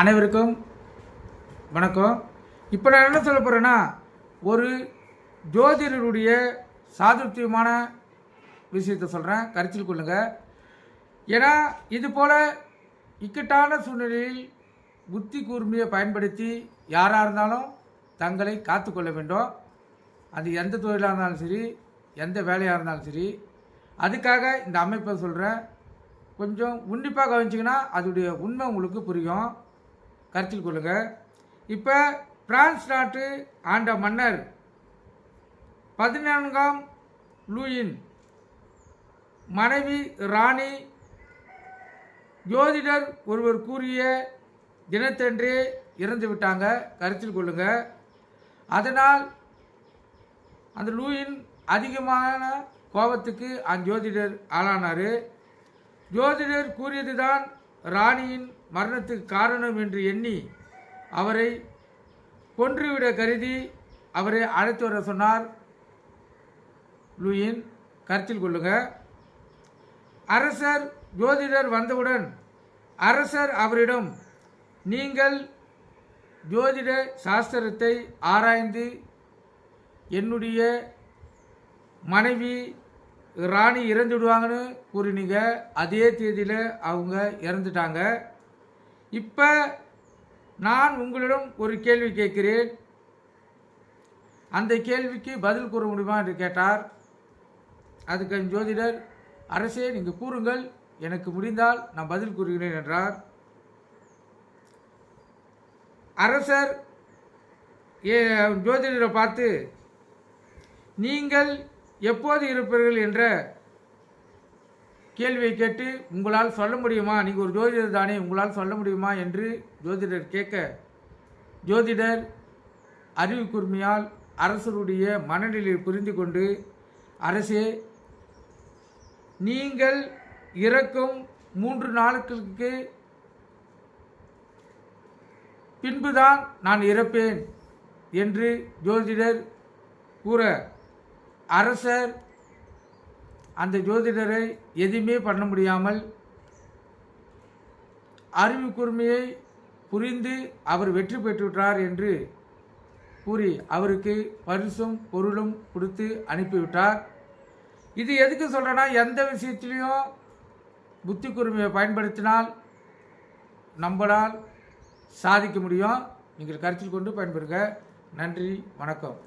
அனைவருக்கும் வணக்கம். இப்போ நான் என்ன சொல்ல போகிறேன்னா ஒரு ஜோதிடருடைய சாதுர்த்தியமான விஷயத்தை சொல்கிறேன் கருத்தில் கொள்ளுங்கள் ஏன்னா இது போல் இக்கட்டான சூழ்நிலையில் புத்தி கூர்மையை பயன்படுத்தி யாராக இருந்தாலும் தங்களை காத்துக்கொள்ள வேண்டும். அது எந்த தொழிலாக இருந்தாலும் சரி எந்த வேலையாக இருந்தாலும் சரி. அதுக்காக இந்த அமைப்பை சொல்கிறேன் கொஞ்சம் உன்னிப்பாக கவனிச்சிங்கன்னா அதோடைய உண்மை உங்களுக்கு புரியும். கருத்தில் கொள்ளுங்கள் இப்போ பிரான்ஸ் நாட்டு ஆண்ட மன்னர் பதினான்காம் லூயின் மனைவி ராணி ஜோதிடர் ஒருவர் கூறிய தினத்தன்றே இறந்து விட்டாங்க. கருத்தில் கொள்ளுங்க. அதனால் அந்த லூயின் அதிகமான கோபத்துக்கு அந்த ஜோதிடர் ஆளானார். ஜோதிடர் கூறியதுதான் ராணியின் மரணத்துக்கு காரணம் என்று எண்ணி அவரை கொன்றுவிட கருதி அவரை அழைத்து வர சொன்னார். லூயின் கருத்தில் கொள்ளுங்க அரசர் ஜோதிடர் வந்தவுடன் அரசர் அவரிடம் நீங்கள் ஜோதிட சாஸ்திரத்தை ஆராய்ந்து என்னுடைய மனைவி ராணி இறந்து விடுவாங்கன்னு கூறினீங்க. அதே தேதியில் அவங்க இறந்துட்டாங்க. இப்போ நான் உங்களிடம் ஒரு கேள்வி கேட்கிறேன். அந்த கேள்விக்கு பதில் கூற முடியுமா என்று கேட்டார். அதுக்கு ஜோதிடர் அரசே நீங்கள் கூறுங்கள். எனக்கு முடிந்தால் நான் பதில் கூறுகிறேன் என்றார். அரசர் ஏ ஜோதிடரை பார்த்து நீங்கள் எப்போது இருப்பீர்கள் என்ற கேள்வியை கேட்டு உங்களால் சொல்ல முடியுமா? நீங்கள் ஒரு ஜோதிடர் தானே உங்களால் சொல்ல முடியுமா என்று ஜோதிடர் கேட்க ஜோதிடர் அறிவு கூர்மையால் அரசருடைய மனநிலையை புரிந்து கொண்டு அரசே நீங்கள் இறக்கும் மூன்று நாட்களுக்கு பின்புதான் நான் இறப்பேன் என்று ஜோதிடர் கூற அரசர் அந்த ஜோதிடரை எதுவுமே பண்ண முடியாமல் அறிவு கூர்மையை புரிந்து அவர் வெற்றி பெற்றுவிட்டார் என்று கூறி அவருக்கு பரிசும் பொருளும் கொடுத்து அனுப்பிவிட்டார். இது எதுக்கு சொல்கிறேன்னா எந்த விஷயத்திலையும் புத்தி கூர்மையை பயன்படுத்தினால் நம்மளால் சாதிக்க முடியும். நீங்கள் கருத்தில் கொண்டு பயன்பெறுங்க. நன்றி வணக்கம்.